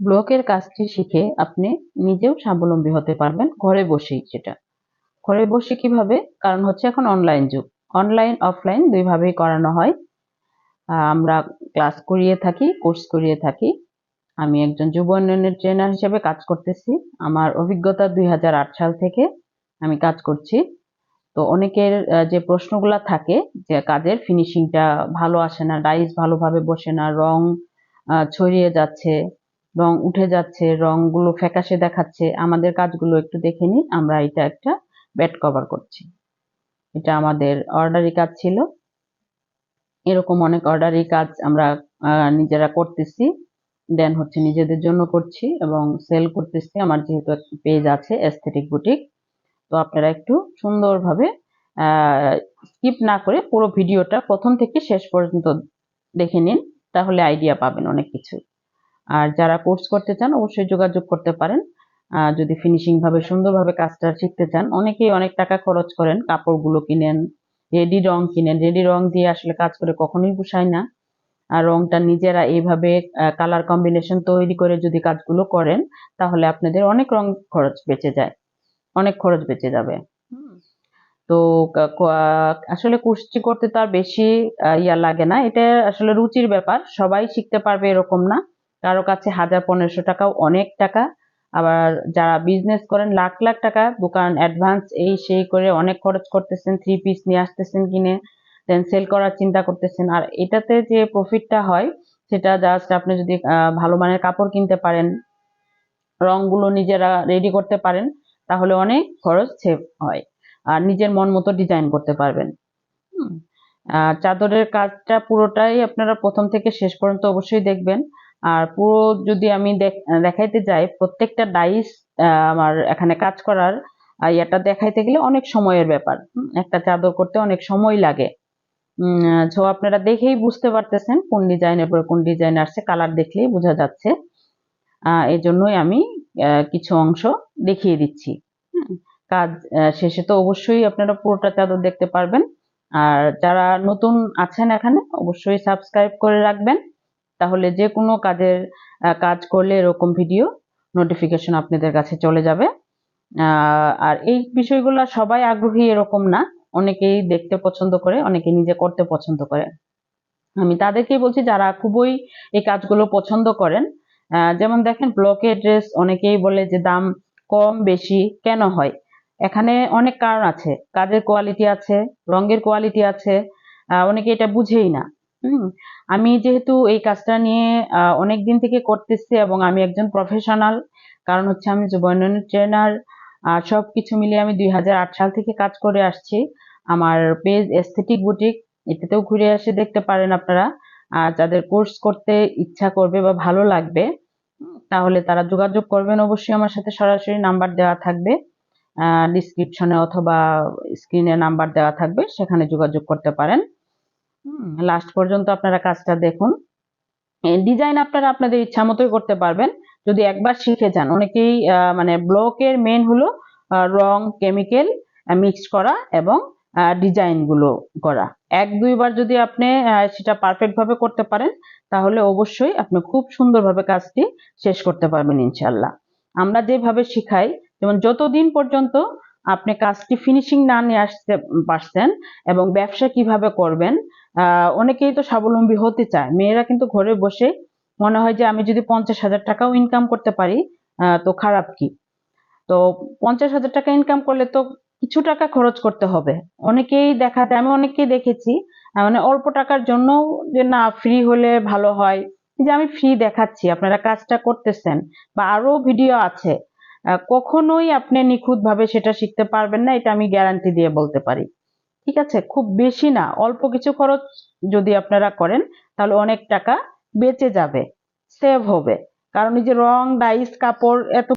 ব্লকের কাজটি শিখে আপনি নিজেও স্বাবলম্বী হতে পারবেন ঘরে বসেই সেটা। ঘরে বসে কীভাবে? কারণ হচ্ছে এখন অনলাইন যুগ। অনলাইন অফলাইন দুইভাবেই করানো হয়। আমরা ক্লাস করিয়ে থাকি কোর্স করিয়ে থাকি। আমি একজন যুব উন্নয়নের ট্রেনার হিসেবে কাজ করতেছি। আমার অভিজ্ঞতা দুই হাজার আট সাল থেকে আমি কাজ করছি। তো অনেকের যে প্রশ্নগুলা থাকে যে কাজের ফিনিশিংটা ভালো আসে না ডাইস ভালোভাবে বসে না, রং ছড়িয়ে যাচ্ছে রং উঠে যাচ্ছে, রংগুলো ফ্যাকাশে দেখাচ্ছে, আমাদের কাজগুলো একটু দেখে নিই আমরা এটা একটা ব্যাট কভার করছি। এটা আমাদের অর্ডারি কাজ ছিল। এরকম অনেক অর্ডারি কাজ আমরা নিজেরা করতেছি। দেন হচ্ছে নিজেদের জন্য করছি এবং সেল করতেছি। আমার যেহেতু পেজ আছে এস্থেটিক বুটিক তো আপনারা একটু সুন্দরভাবে স্কিপ না করে পুরো ভিডিওটা প্রথম থেকে শেষ পর্যন্ত দেখে নিন, তাহলে আইডিয়া পাবেন অনেক কিছু। আর যারা কোর্স করতে চান অবশ্যই যোগাযোগ করতে পারেন। যদি ফিনিশিং ভাবে সুন্দরভাবে কাজটা শিখতে চান অনেকেই অনেক টাকা খরচ করেন কাপড়গুলো কিনেন রেডি রং কিনেন। রেডি রং দিয়ে আসলে কাজ করে কখনোই পোষায় না। আর রংটা নিজেরা এইভাবে কালার কম্বিনেশন তৈরি করে যদি কাজগুলো করেন তাহলে আপনাদের অনেক রং খরচ বেঁচে যায়। অনেক খরচ বেঁচে যাবে। তো আসলে কুস্তি করতে তার বেশি ইয়া লাগে না। এটা আসলে রুচির ব্যাপার। সবাই শিখতে পারবে এরকম না। কারও কাছে হাজার পনেরোশো টাকাও অনেক টাকা। আবার যারা বিজনেস করেন, লাখ লাখ টাকা দোকান অ্যাডভান্স এই সেই করে অনেক খরচ করতেছেন থ্রি পিস নিয়ে আসতেছেন কিনে দেন সেল করার চিন্তা করতেছেন। আর এটাতে যে প্রফিটটা হয়, সেটা জাস্ট আপনি যদি ভালো মানের কাপড় কিনতে পারেন, রংগুলো নিজেরা রেডি করতে পারেন, তাহলে অনেক খরচ সেভ হয়। আর নিজের মন মতো ডিজাইন করতে পারবেন। চাদরের কাজটা পুরোটাই আপনারা প্রথম থেকে শেষ পর্যন্ত অবশ্যই দেখবেন। আর পুরো যদি আমি দেখ- দেখাইতে যাই, প্রত্যেকটা ডাইস আমার এখানে কাজ করার ইয়েটা দেখাইতে গেলে অনেক সময়ের ব্যাপার। একটা চাদর করতে অনেক সময় লাগে। তো আপনারা দেখেই বুঝতে পারতেছেন কোন ডিজাইনের পরে কোন ডিজাইন আসছে কালার দেখলেই বোঝা যাচ্ছে। এই জন্যই আমি কিছু অংশ দেখিয়ে দিচ্ছি। কাজ শেষে তো অবশ্যই আপনারা পুরোটা চাদর দেখতে পারবেন। আর যারা নতুন আছেন এখানে, অবশ্যই সাবস্ক্রাইব করে রাখবেন। তাহলে যে কোনো কাজের কাজ করলে এরকম ভিডিও নোটিফিকেশন আপনাদের কাছে চলে যাবে। আর এই বিষয়গুলো সবাই আগ্রহী এরকম না। অনেকেই দেখতে পছন্দ করে, অনেকে নিজে করতে পছন্দ করে। আমি তাদেরকেই বলছি, যারা খুবই এই কাজগুলো পছন্দ করেন যেমন দেখেন ব্লকের ড্রেস অনেকেই বলে যে দাম কম বেশি কেন হয়? এখানে অনেক কারণ আছে। কাজের কোয়ালিটি আছে, রঙের কোয়ালিটি আছে। অনেকে এটা বুঝেই না। হুম, আমি যেহেতু এই কাজটা নিয়ে অনেক দিন থেকে করতেছি এবং আমি একজন প্রফেশনাল কারণ হচ্ছে আমি যুব উন্নয়নের ট্রেনার সব কিছু মিলিয়ে আমি দুই হাজার আট সাল থেকে কাজ করে আসছি। আমার পেজ এস্থেটিক বুটিক এটাতেও ঘুরে এসে দেখতে পারেন আপনারা। যাদের কোর্স করতে ইচ্ছা করবে বা ভালো লাগবে, তাহলে তারা যোগাযোগ করবেন অবশ্যই আমার সাথে, সরাসরি নাম্বার দেওয়া থাকবে। ডিসক্রিপশনে অথবা স্ক্রিনে নাম্বার দেওয়া থাকবে, সেখানে যোগাযোগ করতে পারেন। লাস্ট পর্যন্ত আপনারা কাজটা দেখুন। ডিজাইন আপনারা আপনাদের ইচ্ছা মতোই করতে পারবেন। যদি একবার শিখে যান, অনেকেই মানে ব্লকের মেন হলো রং কেমিক্যাল মিক্সড করা এবং ডিজাইনগুলো করা। এক, দুইবার যদি আপনি সেটা পারফেক্ট ভাবে করতে পারেন, তাহলে অবশ্যই আপনি খুব সুন্দরভাবে কাজটি শেষ করতে পারবেন ইনশাল্লাহ আমরা যেভাবে শিখাই, যেমন যতদিন পর্যন্ত আপনি কাজটি ফিনিশিং না নিয়ে আসতে পারছেন এবং ব্যবসা কীভাবে করবেন অনেকেই তো স্বাবলম্বী হতে চায়। মেয়েরা কিন্তু ঘরে বসে মনে হয় যে আমি যদি পঞ্চাশ হাজার টাকাও ইনকাম করতে পারি তো খারাপ কি? তো পঞ্চাশ হাজার টাকা ইনকাম করলে তো কিছু টাকা খরচ করতে হবে। অনেকেই দেখা যায় আমি অনেকেই দেখেছি মানে অল্প টাকার জন্য যে না ফ্রি হলে ভালো হয়। যে আমি ফ্রি দেখাচ্ছি, আপনারা কাজটা করতেছেন বা আরও ভিডিও আছে কখনোই আপনি নিখুঁত ভাবে সেটা শিখতে পারবেন না, এটা আমি গ্যারান্টি দিয়ে বলতে পারি। ঠিক আছে? খুব বেশি না, অল্প কিছু খরচ যদি আপনারা করেন, তাহলে অনেক টাকা বেঁচে যাবে সেভ হবে। কারণ এই যে রং ডাইস কাপড় এত